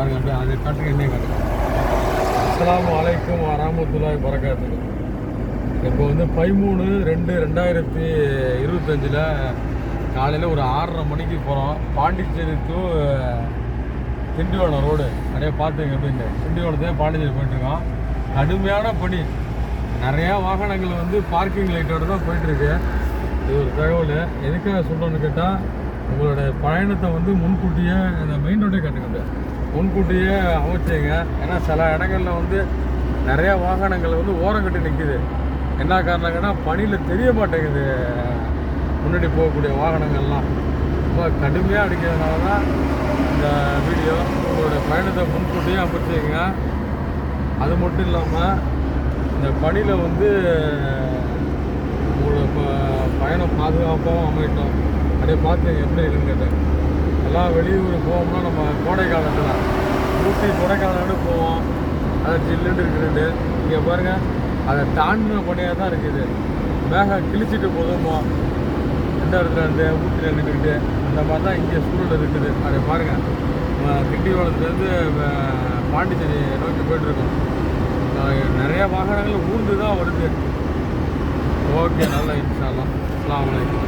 பாருங்க அப்படியே அதை காட்டுக்கு என்ன காட்டுங்க. அஸ்லாம் அலைக்கும் வராமத்துலாய் பறக்காது இப்போ வந்து பதிமூணு ரெண்டு ரெண்டாயிரத்தி இருபத்தஞ்சில் காலையில் ஒரு ஆறரை மணிக்கு போகிறோம் பாண்டிச்சேரி டு திண்டிவனம் ரோடு அப்படியே பார்த்துங்க அப்படின்னு திண்டிவனத்தையே பாண்டிச்சேரி போயிட்டுருக்கோம். கடுமையான பணி நிறையா வாகனங்கள் வந்து பார்க்கிங் லைட்டோடு தான் போயிட்டுருக்கு. இது ஒரு தகவல். எதுக்காக சொல்கிறோன்னு கேட்டால் உங்களோட பயணத்தை வந்து முன்கூட்டியே இந்த மெயின் ரோட்டே கட்டுக்கிட்டு முன்கூட்டியே அமைச்சிங்க. ஏன்னா சில இடங்களில் வந்து நிறையா வாகனங்கள் வந்து ஓரம் கட்டி நிற்கிது என்ன காரணங்கன்னா பனியில் தெரிய மாட்டேங்குது. முன்னாடி போகக்கூடிய வாகனங்கள்லாம். ரொம்ப கடுமையாக அடிக்கிறதுனால தான் இந்த வீடியோ உங்களுடைய பயணத்தை முன்கூட்டியே அமைச்சிங்க. அது மட்டும் இல்லாமல் இந்த பணியில் வந்து உங்களோட ப- பயணம் பாதுகாப்பாகவும் அமையட்டும். அப்படியே பார்த்து எப்படி இருக்குன்னு கேட்டேன் எல்லாம் வெளியூர் போகணும்னா நம்ம கோடை காலத்தில் ஊட்டி கொடைக்கானல்னு போவோம். அது ஜில்லுன்னு இருக்குதுண்டு இங்கே பாருங்கள் அதை தாண்டின பணியாக தான் இருக்குது. மேகம் கிழிச்சிட்டு போதுமோ எந்த இடத்துல இருந்து ஊட்டியில் நின்றுக்கிட்டு அந்த மாதிரி தான் இங்கே சூழல் இருக்குது. அதை பாருங்கள் திண்டிவனத்துலேருந்து பாண்டிச்சேரி நோக்கி போயிட்டுருக்கோம். நிறைய வாகனங்கள் ஊர்ந்து தான் வருது. ஓகே நல்லா இன்ஷால்லாம் அலாம் வலைக்கம்